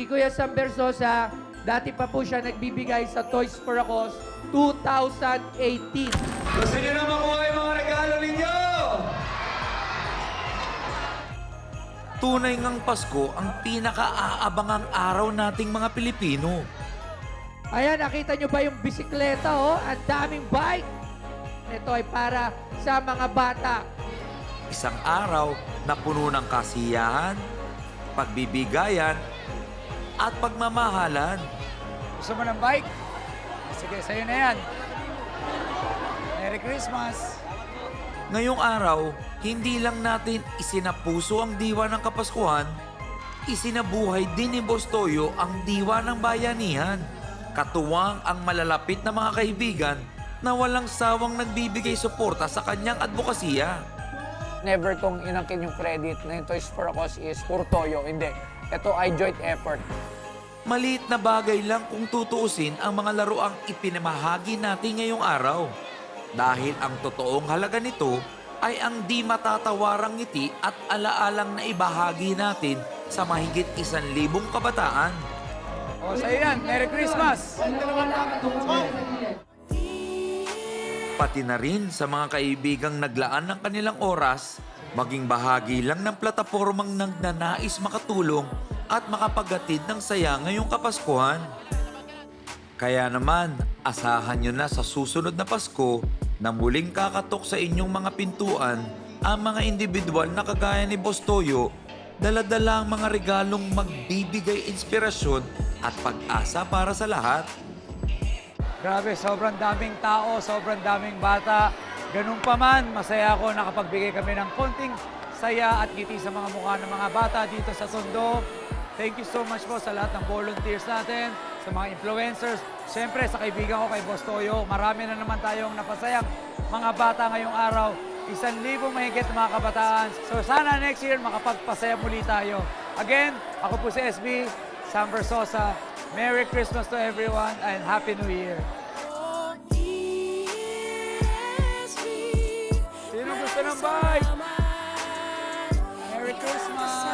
Si Kuya Sam Bersosa, dati pa po siya nagbibigay sa Toys for a Cause 2018. Gusto niyo na makuha yung mga regalo ninyo? Tunay ngang Pasko ang pinaka-aabangang araw nating mga Pilipino. Ayan, nakita nyo ba yung bisikleta, oh? Ang daming bike. Ito ay para sa mga bata. Isang araw na puno ng kasiyahan, pagbibigayan, at pagmamahalan. Gusto mo ng bike? Sige, sa'yo na yan. Merry Christmas! Ngayong araw, hindi lang natin isinapuso ang diwa ng Kapaskuhan, isinabuhay din ni Boss Toyo ang diwa ng bayanihan. Katuwang ang malalapit na mga kaibigan na walang sawang nagbibigay suporta sa kanyang advokasya. Never kong inangkin yung credit na yung Toys for a Cause is puro toyo. Hindi. Ito ay joint effort. Maliit na bagay lang kung tutuusin ang mga laruang ipinamahagi natin ngayong araw. Dahil ang totoong halaga nito ay ang di matatawarang ngiti at alaalang na ibahagi natin sa mahigit isan libong kabataan. O, sa'yo yan. Merry Christmas! Pati na rin sa mga kaibigang naglaan ng kanilang oras, maging bahagi lang ng platapormang nagnanais makatulong at makapagatid ng saya ngayong Kapaskuhan. Kaya naman, asahan nyo na sa susunod na Pasko na muling kakatok sa inyong mga pintuan ang mga individual na kagaya ni Boss Toyo, daladala ang mga regalong magbibigay inspirasyon at pag-asa para sa lahat. Grabe, sobrang daming tao, sobrang daming bata. Ganun pa man, masaya ako nakapagbigay kami ng konting saya at ngiti sa mga mukha ng mga bata dito sa Tondo. Thank you so much po sa lahat ng volunteers natin, sa mga influencers. Siyempre, sa kaibigan ko kay Boss Toyo, marami na naman tayong napasayang mga bata ngayong araw. Isang libong mahigit mga kabataan. So sana next year makapagpasaya muli tayo. Again, ako po si SB, Sam Versosa. Merry Christmas to everyone and Happy New Year. Sino gusto ng bike? Merry Christmas!